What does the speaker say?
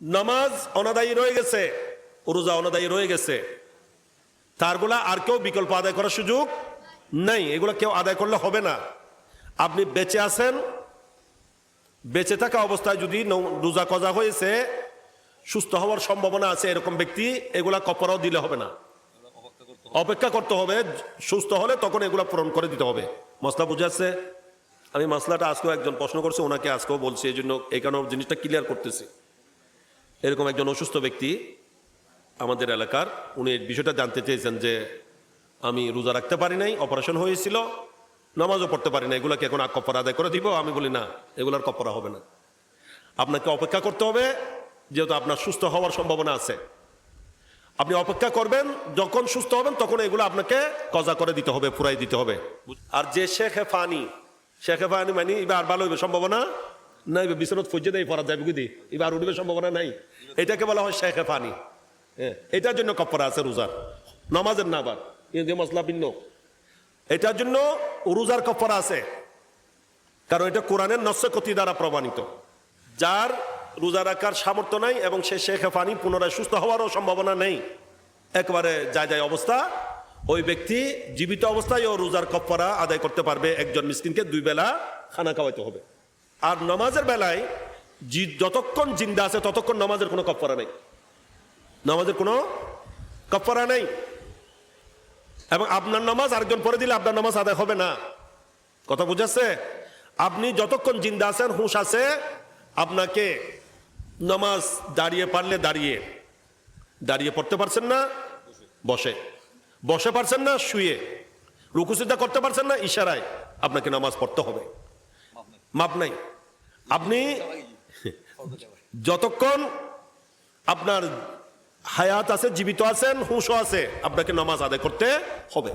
নামাজ অনাদায়ী রয়ে গেছে, রোজা অনাদায়ী রয়ে গেছে। তারগুলা আর কেউ বিকল্প আদায় করার সুযোগ নেই, এগুলো কেউ আদায় করলে হবে না। আপনি বেঁচে আছেন, বেঁচে থাকা অবস্থায় যদি রোজা কজা হয়েছে, সুস্থ হওয়ার সম্ভাবনা আছে এরকম ব্যক্তি, এগুলা কপরাও দিলে হবে না। অপেক্ষা করতে হবে, সুস্থ হলে তখন এগুলা পূরণ করে দিতে হবে। মশলা বুঝাচ্ছে আমি মশলাটা আজকেও একজন প্রশ্ন করছি, ওনাকে আজকেও বলছি, এই জন্য এই কারণে জিনিসটা ক্লিয়ার করতেছি। এরকম একজন অসুস্থ ব্যক্তি আমাদের এলাকার, উনি বিষয়টা জানতে চেয়েছেন যে আমি রোজা রাখতে পারি নাই, অপারেশন হয়েছিল, নামাজও পড়তে পারি না এগুলোকে এখন কপর আদায় করে দিব, আমি বলি না, এগুলোর কপরা হবে না। আপনাকে অপেক্ষা করতে হবে, যেহেতু আপনার সুস্থ হওয়ার সম্ভাবনা আছে। আপনি অপেক্ষা করবেন, যখন সুস্থ হবেন, তখন এগুলো আপনাকে কজা করে দিতে হবে পুরাই দিতে হবে। আর যে শেখে ফানি শেখে ফানি মানে এবার ভালো হইবে সম্ভাবনা? নাই বিশ্বনাথ ফজ্জে দেয় পড়া যাবে বুঝি এবার উঠবে সম্ভাবনা নাই। এটাকে বলা হয় শেখে ফানি। হ্যাঁ এটার জন্য কপরা আছে রোজার। নমাজের না আবার। ইয়ে মশলা ভিন্ন। এটার জন্য রোজার কপরা আছে। কারণ এটা কোরআনের নস্যকতি দ্বারা প্রমাণিত। যার রোজা রাখার সামর্থ্য নাই এবং সে শেখে ফানি পুনরায় সুস্থ হওয়ারও সম্ভাবনা নেই। একবারে যায় যায় অবস্থা, ওই ব্যক্তি জীবিত অবস্থায় ও রোজার কপ্পরা আদায় করতে পারবে। একজন মিসকিনকে দুই বেলা খানা খাওয়াইতে হবে। আর নামাজের বেলায় যতক্ষণ জিন্দা আছে ততক্ষণ নামাজের কোনো কপ্পরা নেই। নামাজের কোনো কপ্পরা নেই। এবং আপনার নামাজ আরেকজন পরে দিলে আপনার নামাজ আদায় হবে না। কথা বুঝাচ্ছে আপনি যতক্ষণ জিন্দা আছেন, হুঁশ আছে, আপনাকে নামাজ দাঁড়িয়ে পারলে দাঁড়িয়ে। দাঁড়িয়ে পড়তে পারছেন না, বসে। বসে পারছেন না, শুয়ে। রুকুসিদ্ধা করতে পারছেন না, ইশারায় আপনাকে নামাজ পড়তে হবে। মাপ নাই। আপনি যতক্ষণ আপনার হায়াত আছে, জীবিত আছেন, হুঁশও আছে, আপনাকে নামাজ আদায় করতে হবে।